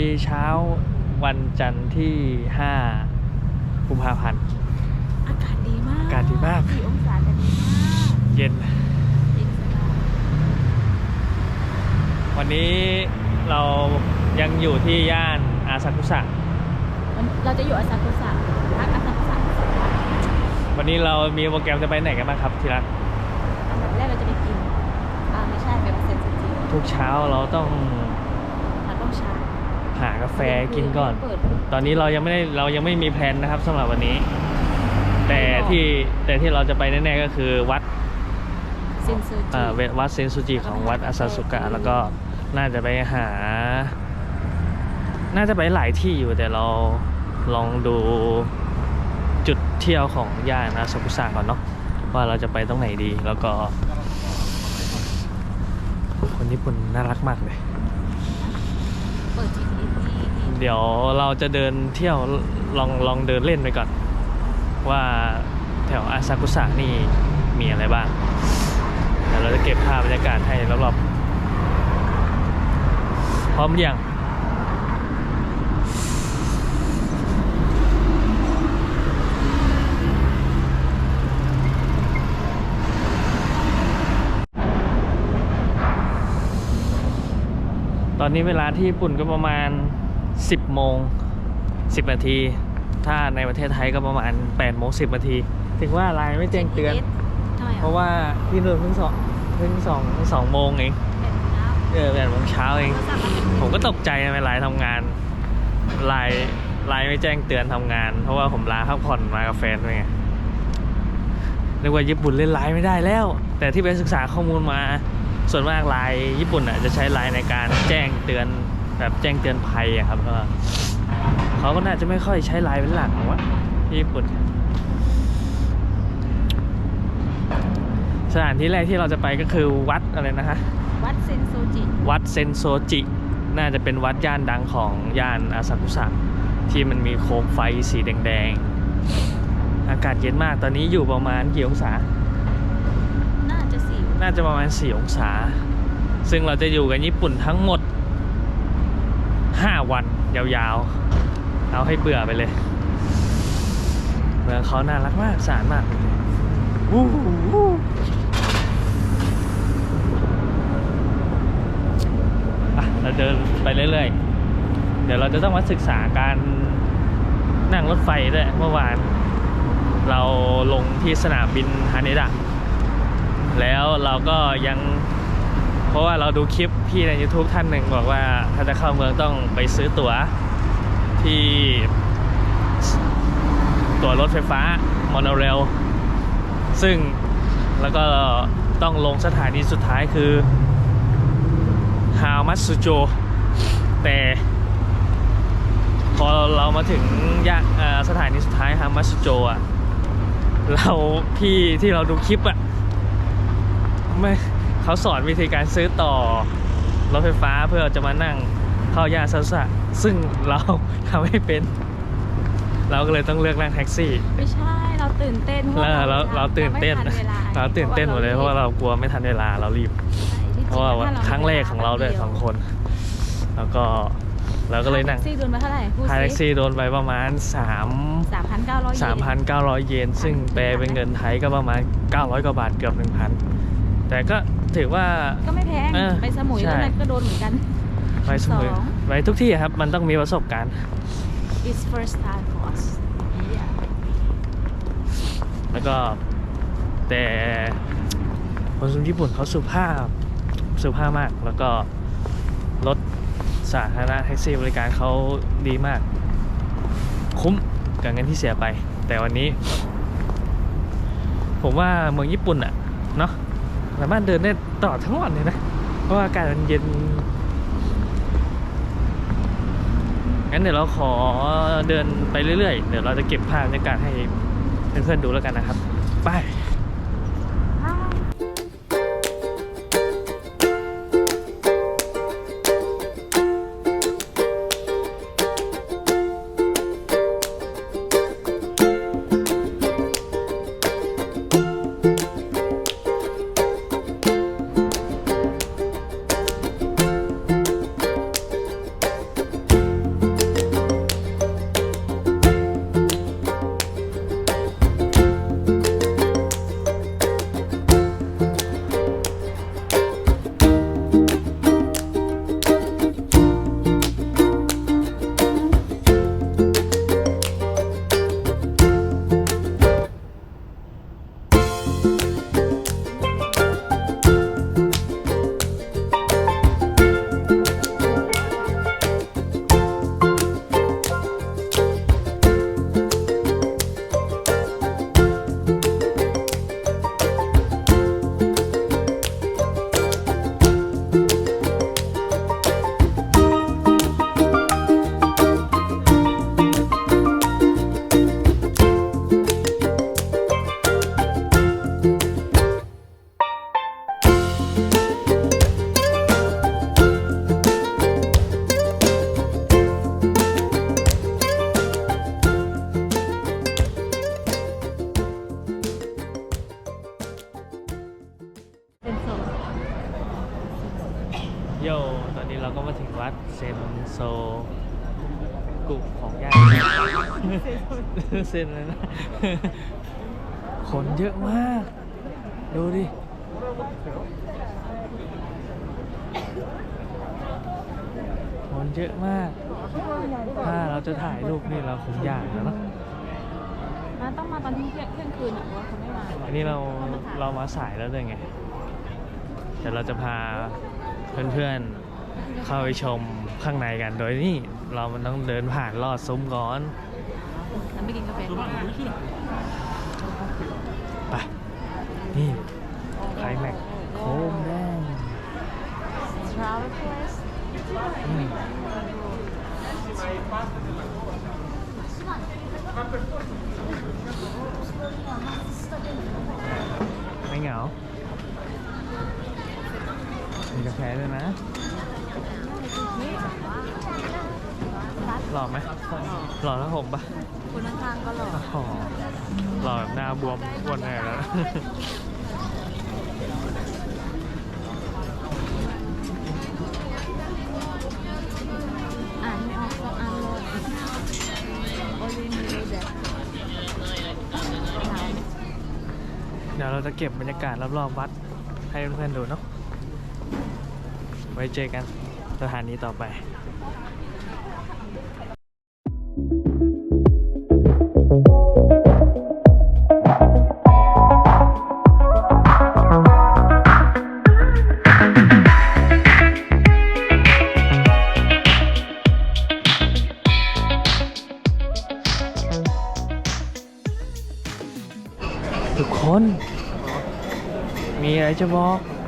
ดีเช้าวันจันทร์ที่ 5 กุมภาพันธ์ อากาศดีมากอากาศดีมาก สี่องศาแต่ดีมากเย็น เย็นสบายวันนี้เรายังอยู่ที่ย่านอาซากุสะ วันเราจะอยู่อาซากุสะพักอาซากุสะสองวันวันนี้เรามีโปรแกรมจะไปไหนกันบ้างครับทีรักอันดับแรกเราจะไปกินอ่าไม่ใช่ไปวัดเซนสจิทุกเช้าเราต้อง เราต้องชาร์จ หากาแฟกินก่อนเปิดตอนนี้เรายังไม่ได้เรายังไม่มีแผนนะครับสำหรับวันนี้ แต่ที่แต่ที่เราจะไปแน่ๆก็คือวัดเซนซูจิเอ่อเววัดเซนซูจิของวัดอาซาสุกะแล้วก็น่าจะไปหา น่าจะไปหลายที่อยู่แต่เราลองดูจุดเที่ยวของย่านอาซากุสะก่อนเนาะว่าเราจะไปตรงไหนดีแล้วก็ คนญี่ปุ่นน่ารักมากเลยเปิดที่นี่ที่ เดี๋ยวเราจะเดินเที่ยวลองลองเดินเล่นไปก่อน ว่าแถวอาซากุสะนี่มีอะไรบ้างเดี๋ยวเราจะเก็บภาพบรรยากาศให้รอบๆพร้อมหรือยังตอนนี้เวลาที่ญี่ปุ่นก็ประมาณ 10 โมง 10 นาที ถ้าในประเทศไทยก็ประมาณ8โมง10 นาที ถึงว่าไลน์ไม่แจ้งเตือนทำไมเพราะว่าที่นู่นเพิ่งสองเพิ่งสองสองโมงเองเออแปดโมงเช้าเอง ผมก็ตกใจนะเวลาทำงานไลน์ไลน์ไม่แจ้งเตือนทำงาน เพราะว่าผมลาพักผ่อนมากับแฟนด้วยไงนึกว่าญี่ปุ่นเล่นไลน์ไม่ได้แล้ว แต่ที่ไปศึกษาข้อมูลมา ส่วนมากไลน์ญี่ปุ่นอะจะใช้ไลน์ในการแจ้งเตือน แบบแจ้งเตือนภัยอะครับก็เขาก็น่าจะไม่ค่อยใช้ไลน์เป็นหลักหรอกวะที่ญี่ปุ่น สถานที่แรกที่เราจะไปก็คือวัดอะไรนะคะวัดเซนโซจิ วัดเซนโซจิ น่าจะเป็นวัดย่านดังของย่านอาซากุสะที่มันมีโคมไฟสีแดงๆ อากาศเย็นมากตอนนี้อยู่ประมาณกี่องศา น่าจะสี่น่าจะประมาณ 4 องศา ซึ่งเราจะอยู่กันญี่ปุ่นทั้งหมด 5 วันยาวๆ เอาให้เบื่อไปเลย เมืองเขาน่ารักมากสาดมากวู้วู้อะเราเดินไปเรื่อยๆ เดี๋ยวเราจะต้องมาศึกษาการนั่งรถไฟด้วยเมื่อวานเราลงที่สนามบินฮานิดะแล้วเราก็ยัง เพราะว่าเราดูคลิปพี่ใน YouTube ท่านหนึ่งบอกว่าถ้าจะเข้าเมืองต้องไปซื้อตั๋วที่ตั๋วรถไฟฟ้ามอนเรลซึ่งแล้วก็ต้องลงสถานีสุดท้ายคือฮามัตสุโจ แต่พอเรามาถึงยะอ่าสถานีสุดท้ายฮามัตสุโจอะ เราพี่ที่เราดูคลิปอะไม่ เขาสอนวิธีการซื้อต่อรถไฟฟ้าเพื่อจะมานั่งเข้าย่านซาสะซึ่งเราทำไม่เป็น เราก็เลยต้องเลือกนั่งแท็กซี่ ไม่ใช่ เราตื่นเต้นแล้วเราเราตื่นเต้นไม่ทัวลเราตื่นเต้นหมดเลยเพราะว่าเรากลัวไม่ทันเวลาเรารีบใช่ที่จเพราะว่าถ้ครั้งแรกของเราด้วยสองคน แล้วก็เราก็เลยนั่งค่าแท็กซี่โดนมาเท่าไหร่พูดค่าแท็กสิซี่โดนไปประมาณ3สามพันเก้าร้อย3,900 เยน ซึ่งแปลเป็นเงินไทยก็ประมาณ 900 กว่าบาทเกือบ 1,000 แต่ก็ถือว่า ก็ไม่แพงเออไปสมุยใช่ ตอนนั้นก็โดนเหมือนกัน ไปเสมอสอง ไปทุกที่ครับ มันต้องมีประสบการณ์ It's first time for us yeah แล้วก็แต่คนญี่ปุ่นเขาสุภาพสุภาพมาก แล้วก็รถสาธารณะแท็กซี่บริการเขาดีมาก คุ้มกับเงินที่เสียไป แต่วันนี้ ผมว่าเมืองญี่ปุ่นอะเนาะ สามารถเดินได้ตลอดทั้งวันเลยนะ เพราะว่าอากาศมันเย็น งั้นเดี๋ยวเราขอเดินไปเรื่อยๆ เดี๋ยวเราจะเก็บภาพบรรยากาศให้เพื่อนๆดูแล้วกันนะครับ ไป เซนโซกุของย่าเซนเลยนะ คนเยอะมาก ดูดิ คนเยอะมาก ถ้าเราจะถ่ายรูปนี่เราคงยากแล้วเนอะมาต้องมาตอนที่เที่ยงเที่ยงคืนอะเพราะว่าเขาไม่มา อันนี้เราเรามาสายแล้วด้วยไงเดี๋ยวเราจะพา เพื่อนๆเข้าไปชมข้างในกันโดยนี่เรามันต้องเดินผ่านลอดซุ้มก่อนแล้วไม่กินกาแฟไปนี่ไคลแม็กโคมแดงทราเวลเพลสอืมไม่เหงา มีกาแฟด้วยนะหล่อไหมหล่อแล้วผมปะคนข้างๆก็หล่ออ๋อหล่อแบบหน้าบวมอ้วนแน่แล้วอ่านไม่ออกก็อ่านเลยโอลินเลยแบบเดี๋ยวเราจะเก็บบรรยากาศรอบๆวัดให้เพื่อนๆดูเนาะ ว้เจอกันสถานีต่อไปทุกคน มีอะไรจะบอก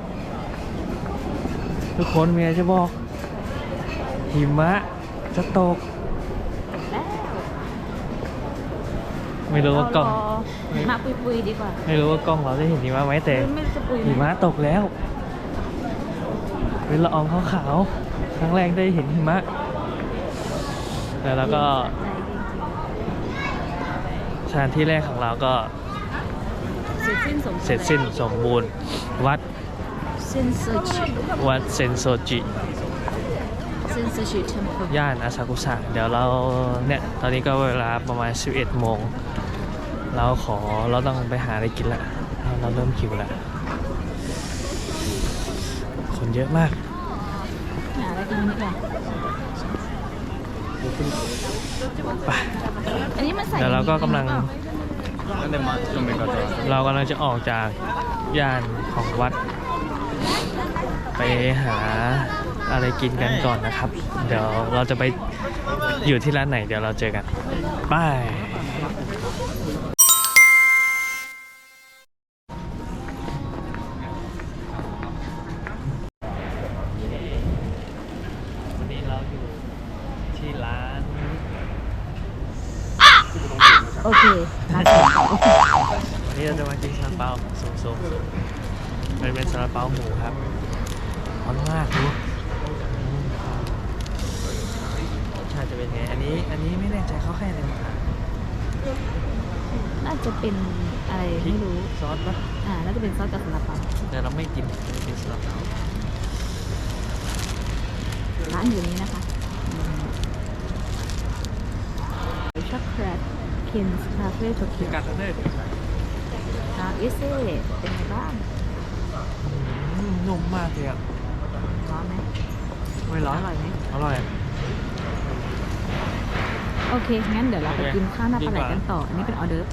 ทุกคนมีอะไรจะบอก หิมะจะตกแล้วไม่รู้ว่ากล้อง เรมาปุยๆดีกว่าไม่รู้ว่ากล้องเราจะเห็นหิมะไหมแต่ ไม่รู้จะปุยไหหิมะตกแล้ว เป็นละอองขาวๆ ครั้งแรกได้เห็นหิมะ แล้วเราก็สถานที่แรกของเราก็เสร็จสิ้นสมเสร็จสิ้นสมบูรณ์ วัด เซนเซอร์ชิวัดเซนโซจิเซนเซอร์ชิเทมเพลย่านอาซากุสะเดี๋ยวเราเนี่ย ตอนนี้ก็เวลาประมาณ 11 โมง เราขอเราต้องไปหาอะไรกินละ เราเราเริ่มหิวละ คนเยอะมาก หาอะไรกินดีกว่าไปอันนี้มันใส่เดี๋ยวเราก็กำลังหรือเปล่าเรากำลังจะออกจากย่านของวัด ไปหาอะไรกินกันก่อนนะครับ เดี๋ยวเราจะไปอยู่ที่ร้านไหนเดี๋ยวเราเจอกันบาย มันเป็นซาลาเปาหมูครับร้อนมากดูอืมรสชาติจะเป็นไง อันนี้ อันนี้ไม่แน่ใจเขาให้อะไรมาน่าจะเป็นอะไรพริไม่กรู้ ซอสปะอ่า น่าจะเป็นซอสกับสลัดเปาแต่เราไม่กินเรากินซาลาเปาร้านอยู่นี้นะคะช็อกโกแลตคินส์คาเฟ่โตเกียวกัดแล้วเนี่ยร้านอิเซ่เป็นไงบ้างอื มนุ่มมากเลยอะร้อนไหมไม่ร้อนอร่อยไหมอร่อย โอเค งั้นเดี๋ยวเราไปโอเคกินข้าวหน้าปลาไหลดีกว่ากันต่อ อันนี้เป็นออเดิร์ฟ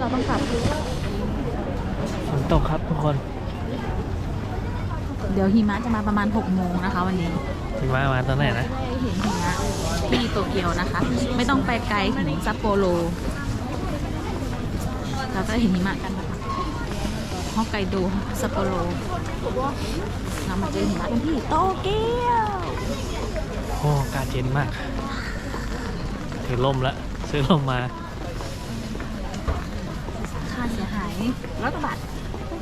เราต้องกลับฝนตกครับทุกคน เดี๋ยวหิมะจะมาประมาณ6โมงนะคะวันนี้หิมะมาตอนไหนนะได้เห็นหิมะที่โตเกียวนะคะ ไม่ต้องไปไกลถึงซัปโปโร เราจะเห็นหิมะกันนะคะฮอกไกโดซัปโปโรเรามาเจอหิมะกันที่โตเกียวโอ้กาศเย็นมากถือล่มล้วซื้อล่มมา ค่าเสียหายร้อยกว่าบาท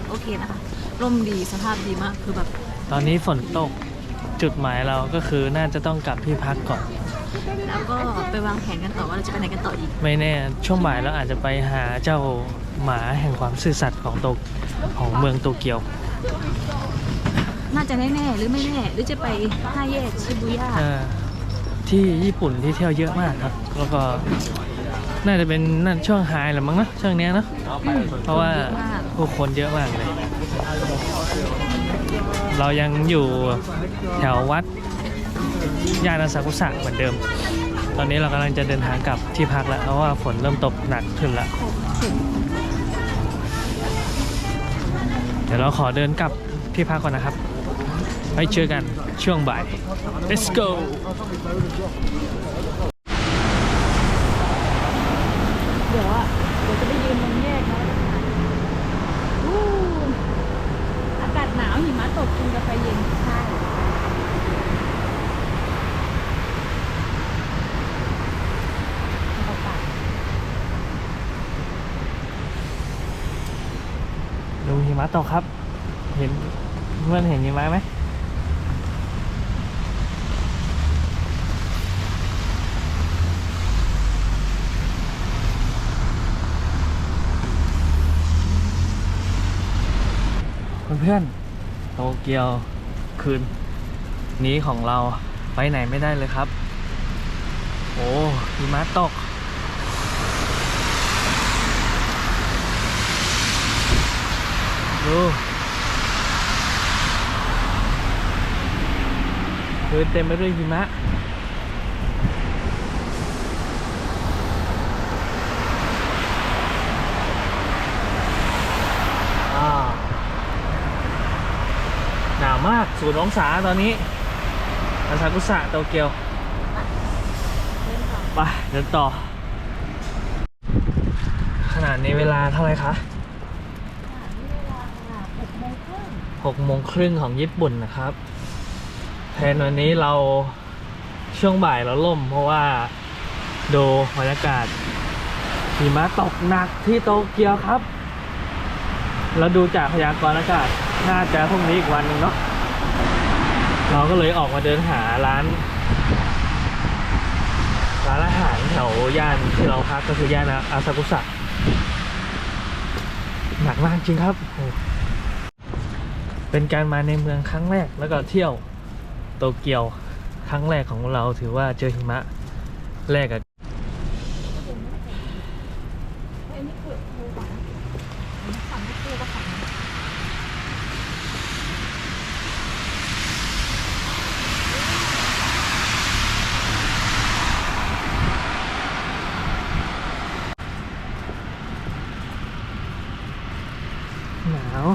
โอเคนะคะร่มดีสภาพดีมากคือแบบ ตอนนี้ฝนตกจุดหมายเราก็คือน่าจะต้องกลับที่พักก่อน แล้วก็ไปวางแผนกันต่อว่าเราจะไปไหนกันต่ออีก ไม่แน่ช่วงบ่ายเราอาจจะไปหาเจ้าหมาแห่งความซื่อสัตย์ของโตของเมืองโตเกียว น่าจะแน่ๆหรือไม่แน่หรือจะไปห้าแยกชิบูย่าเอ่อที่ญี่ปุ่นที่เที่ยวเยอะมากครับ แล้วก็น่าจะเป็นนั่นช่วงไฮแหละมั้งนะช่วงเนี้ยเนอะเพราะว่าผู้คนเยอะมากเลย เรายังอยู่แถววัด ย่านอาซากุสะเหมือนเดิม ตอนนี้เรากำลังจะเดินทางกลับที่พักแล้วเพราะว่าฝนเริ่มตกหนักขึ้นแล้วเดี๋ยวเราขอเดินกลับที่พักก่อนนะครับไปเจอกันช่วงบ่าย let's go เดี๋ยวอะ เดี๋ยวจะไปยืนตรงแยกนะอู้อากาศหนาวหิมะตกกินกาแฟเย็น ใช่อากาศ ดู หิมะตกครับ เห็นเพื่อนเห็นหิมะไหมเพื่อนๆโตเกียวคืน นี้ของเราไปไหนไม่ได้เลยครับ โอ้หิมะตก ดูคือเต็มไปด้วยหิมะหนาวมากศูนย์องศาตอนนี้อาซากุสะโตเกียวไปเดินต่อ ขนาดนี้เวลาเท่าไหร่คะ หกโมงครึ่งของญี่ปุ่นนะครับ แทนวันนี้เราช่วงบ่ายเราล่ม เพราะว่าดูบรรยากาศหิมะตกหนักที่โตเกียวครับแล้วดูจากพยากรณ์อากาศน่าจะพรุ่งนี้อีกวันหนึ่งเนาะเราก็เลยออกมาเดินหาร้าน ร้านอาหารแถวย่านที่เราพักก็คือย่านอาซากุสะหนักมากจริงครับโอ้ เป็นการมาในเมืองครั้งแรกแล้วก็เที่ยวโตเกียวครั้งแรกของเราถือว่าเจอหิมะแรกอะหนาว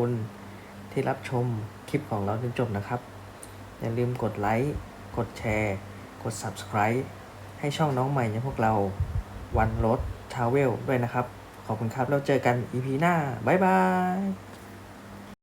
คุณที่รับชมคลิปของเราจนจบนะครับ อย่าลืมกดไลค์ กดแชร์ กด Subscribe ให้ช่องน้องใหม่อย่างพวกเราวันรถทาวเวลด้วยนะครับ ขอบคุณครับ แล้วเจอกัน EP หน้า บ๊ายบาย